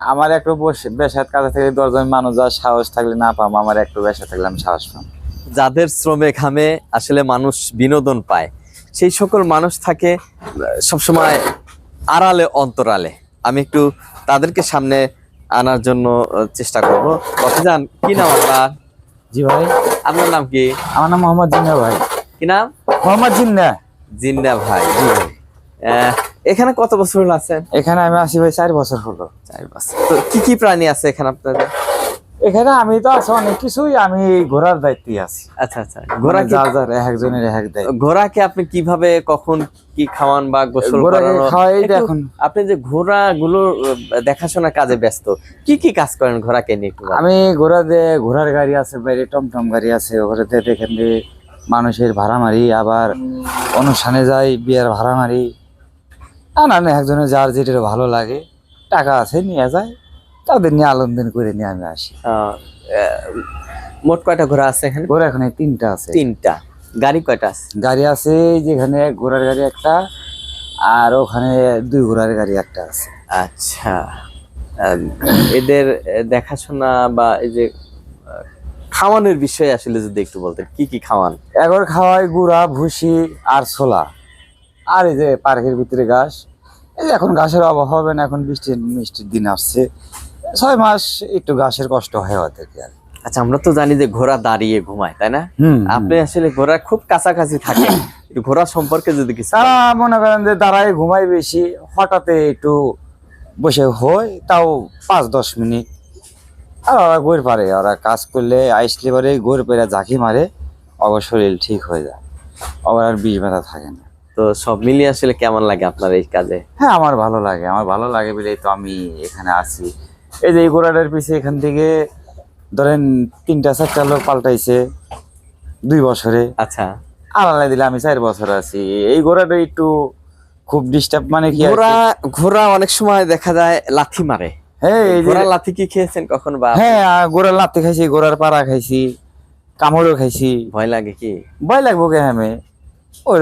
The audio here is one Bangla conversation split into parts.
আমার একটু বসে বেসাত কাছে থেকে দশজন মানুষ যা সাহস থাকলে না পাম আমার একটু বেসা থাকলে আমি সাহস পাম। যাদের শ্রমে ঘামে আসলে মানুষ বিনোদন পায় সেই সকল মানুষ থাকে সবসময় আড়ালে অন্তরালে। আমি একটু তাদেরকে সামনে আনার জন্য চেষ্টা করব। যান কি নাম আপনার? জি ভাই। আপনার নাম কি? আমার নাম মোহাম্মদ জিন্না ভাই। কি নাম? মোহাম্মদ জিন্না। জিন্দা ভাই। আহ, এখানে কত বছর হলো আছেন? এখানে আমি আসি ভাই চার বছর হলো। চার বছর। তো কি কি প্রাণী আছে এখানে আপনাদের? এখানে আমি তো আছি অনেক কিছুই আমি ঘোরার দায়িত্বে আছি। আচ্ছা আচ্ছা। ঘোড়া কি যার যার এক একজনের এক দায়িত্ব। ঘোড়াকে আপনি কীভাবে কখন কি খাওয়ান বা গোসল করানো? খাওয়াই দেখুন। আপনি যে ঘোড়া গুলো দেখাশোনা কাজে ব্যস্ত কি কি কাজ করেন ঘোড়াকে নিয়ে আমি ঘোড়া দিয়ে ঘোড়ার গাড়ি আছে বাইরে টমটম গাড়ি আছে এখান দিয়ে মানুষের ভাড়া মারি আবার অনুষ্ঠানে যাই বিয়ের ভাড়া মারি। নানান একজনের যার যেটা ভালো লাগে টাকা আছে নিয়ে যায় তাদের নিয়ে আলমদিন করে নিয়ে আমি আসি। মোট কয়টা ঘোড়া আছে এখানে? ঘোড়া এখানে তিনটা আছে। তিনটা। গাড়ি কয়টা আছে? গাড়ি আছে যেখানে ঘোড়ার গাড়ি একটা আর ওখানে দুই ঘোড়ার গাড়ি একটা আছে। আচ্ছা। এদের দেখাশোনা বা এই যে খাওয়ানোর বিষয়ে আসলে যদি একটু বলতেন কি কি খাওয়ান? এগর খাওয়াই গুড়া ভুসি আর ছোলা। আর এই যে পার্কের ভিতরে ঘাস এই যে এখন ঘাসের অভাব হবে না এখন বৃষ্টি মিষ্টির দিন আসছে। ছয় মাস একটু ঘাসের কষ্ট হয় ওদেরকে আর। আচ্ছা আমরা তো জানি যে ঘোড়া দাঁড়িয়ে ঘুমায় তাই না? আপনি আসলে ঘোড়া খুব কাছাকাছি একটু ঘোড়া সম্পর্কে যদি কিছু তারা মনে করেন যে দাঁড়ায় ঘুমাই বেশি হঠাৎ একটু বসে হয় তাও পাঁচ দশ মিনিট। আর ওরা ঘুর পারে ওরা কাজ করলে আইসলে পরে ঘুর পেরে ঝাঁকি মারে অবর শরীর ঠিক হয়ে যায়। আবার আর বিষ ব্যথা থাকে না। তো সব মিলিয়ে আসলে কেমন লাগে আপনার এই কাজে? হ্যাঁ আমার ভালো লাগে। আমার ভালো লাগে বলেই তো আমি এখানে আছি। এই যে এই ঘোড়াটার পিছে এখান থেকে ধরেন তিনটা চারটা লোক পাল্টাইছে দুই বছরে। আচ্ছা। আলাদা দিলে আমি চার বছর আছি। এই ঘোড়াটা একটু খুব ডিস্টার্ব মানে কি? ঘোড়া ঘোড়া অনেক সময় দেখা যায় লাথি মারে। হ্যাঁ এই যে ঘোড়া লাথি কি খেয়েছেন কখন বা হ্যাঁ ঘোড়ার লাত্তি খাইছি ঘোড়ার পাড়া খাইছি কামড়ও খাইছি। ভয় লাগে কি? ভয় লাগবো কে হ্যাঁ ওই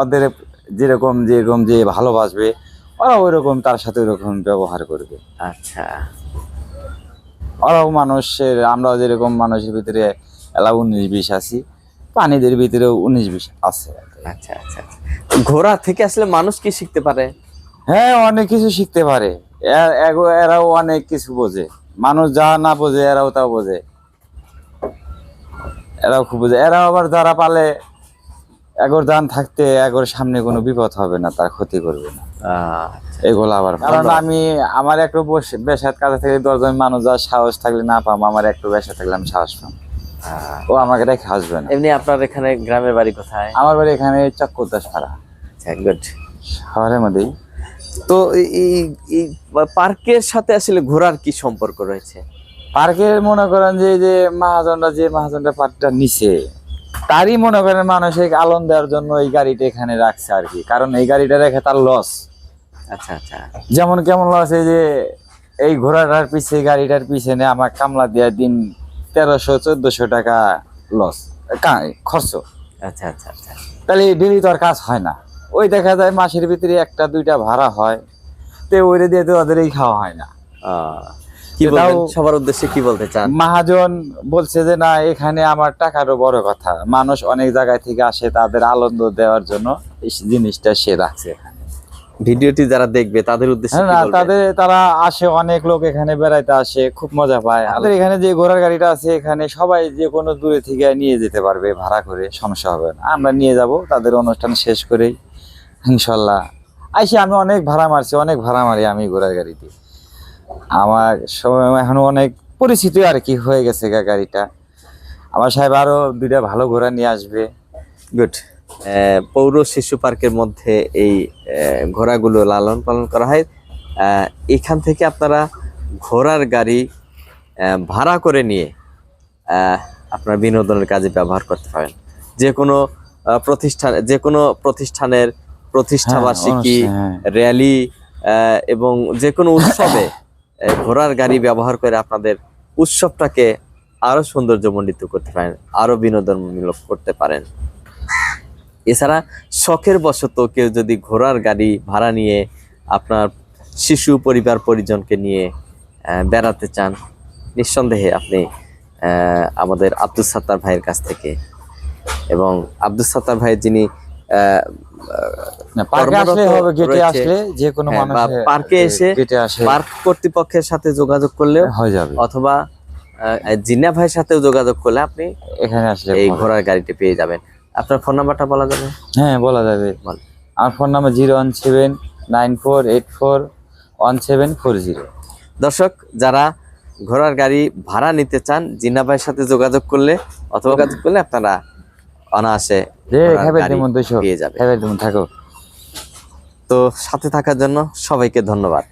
ওদের যেরকম যেরকম যে ভালোবাসবে ওরা ওই রকম তার সাথে ওইরকম ব্যবহার করবে। আচ্ছা। ওরাও মানুষের আমরাও যেরকম মানুষের ভিতরে এলা উনিশ বিশ আছি পানিদের ভিতরেও উনিশ বিশ আছে। আচ্ছা আচ্ছা আচ্ছা। ঘোড়া থেকে আসলে মানুষ কি শিখতে পারে? হ্যাঁ অনেক কিছু শিখতে পারে। এরাও অনেক কিছু বোঝে। মানুষ যা না বোঝে এরাও তা বোঝে। এরাও খুব বোঝে। এরাও আবার যারা পালে এগোর দান থাকতে এগোর সামনে কোনো বিপদ হবে না তার ক্ষতি করবে না। আচ্ছা। এগুলো আবার কারণ আমি আমার একটু বসে বেসাত কাছে থেকে দশজন মানুষ যা সাহস থাকলে না পাম আমার একটু বেসা থাকলে আমি সাহস পাম। ও আমাকে রেখে আসবে না। এমনি আপনার এখানে গ্রামের বাড়ি কোথায়? আমার বাড়ি এখানে চক্করদাস পাড়া। আচ্ছা গুড শহরের মধ্যেই। তো এই- এই পার্কের সাথে আসলে ঘোরার কি সম্পর্ক রয়েছে? পার্কের মনে করেন যে এই যে মহাজনরা যে মহাজনরা পার্কটা নিছে তারই মনে করেন মানসিক আনন্দ দেওয়ার জন্য এই গাড়িটা এখানে রাখছে আর কি। কারণ এই গাড়িটা রেখে তার লস আচ্ছা আচ্ছা। যেমন কেমন লস এই যে এই ঘোড়াটার পিছে গাড়িটার পিছনে আমার কামলা দেওয়ার দিন তেরোশো চোদ্দশো টাকা লস খরচ। আচ্ছা আচ্ছা আচ্ছা। তাহলে ডেলি তো আর কাজ হয় না। ওই দেখা যায় মাসের ভিতরে একটা দুইটা ভাড়া হয়। তো ওইটা দিয়ে তো ওদেরই খাওয়া হয় না। কি বলবেন? সবার উদ্দেশ্যে কি বলতে চান? মহাজন বলছে যে না এখানে আমার টাকারও বড় কথা। মানুষ অনেক জায়গায় থেকে আসে তাদের আনন্দ দেওয়ার জন্য এই জিনিসটা সে রাখছে ভিডিওটি যারা দেখবে তাদের উদ্দেশ্যে না তাদের তারা আসে অনেক লোক এখানে বেড়াইতে আসে খুব মজা পায়। আমাদের এখানে যে ঘোড়ার গাড়িটা আছে এখানে সবাই যে কোনো দূরে থেকে নিয়ে যেতে পারবে ভাড়া করে সমস্যা হবে না। আমরা নিয়ে যাব তাদের অনুষ্ঠান শেষ করেই ইনশাল্লাহ। আইসি আমি অনেক ভাড়া মারছি অনেক ভাড়া মারি আমি ঘোড়ার গাড়িতে। আমার সময় এখন অনেক পরিচিত আর কি হয়ে গেছে গাড়িটা। আমার সাহেব আরও দুইটা ভালো ঘোড়া নিয়ে আসবে। গুড পৌর শিশু পার্কের মধ্যে এই ঘোড়াগুলো লালন পালন করা হয়। এখান থেকে আপনারা ঘোড়ার গাড়ি ভাড়া করে নিয়ে আপনার বিনোদনের কাজে ব্যবহার করতে পারেন। যে কোনো প্রতিষ্ঠান যে কোনো প্রতিষ্ঠানের প্রতিষ্ঠা বার্ষিকী হ্যাঁ, হ্যাঁ। র্যালি এবং যে কোনো উৎসবে ঘোড়ার গাড়ি ব্যবহার করে আপনাদের উৎসবটাকে আরও সৌন্দর্যমণ্ডিত করতে পারেন, আরও বিনোদনমূলক করতে পারেন। এছাড়া শখের বশত কেউ যদি ঘোড়ার গাড়ি ভাড়া নিয়ে আপনার শিশু পরিবার পরিজনকে নিয়ে বেড়াতে চান, নিঃসন্দেহে আপনি আমাদের আব্দুল সাত্তার ভাইয়ের কাছ থেকে এবং আব্দুল সাত্তার ভাইয়ের যিনি পার্কে কর্মরত আসলে হবে গেটে রয়েছে। আসলে যে কোনো হ্যাঁ, মানুষ পার্কে এসে গেটে আসে পার্ক কর্তৃপক্ষের সাথে যোগাযোগ করলেও হয়ে যাবে। অথবা আহ, ভাইয়ের সাথেও যোগাযোগ করলে আপনি এখানে আসলে এই ঘোড়ার গাড়িটি পেয়ে যাবেন। আপনার ফোন নাম্বারটা বলা যাবে? হ্যাঁ বলা যাবে। বল। আমার phone number zero one seven nine four eight four one seven four zero দর্শক যারা ঘোড়ার গাড়ি ভাড়া নিতে চান জিন্না ভাইয়ের সাথে যোগাযোগ করলে অথবা যোগাযোগ করলে আপনারা অনায়াসে পেয়ে যাবে থাকো। তো সাথে থাকার জন্য সবাইকে ধন্যবাদ।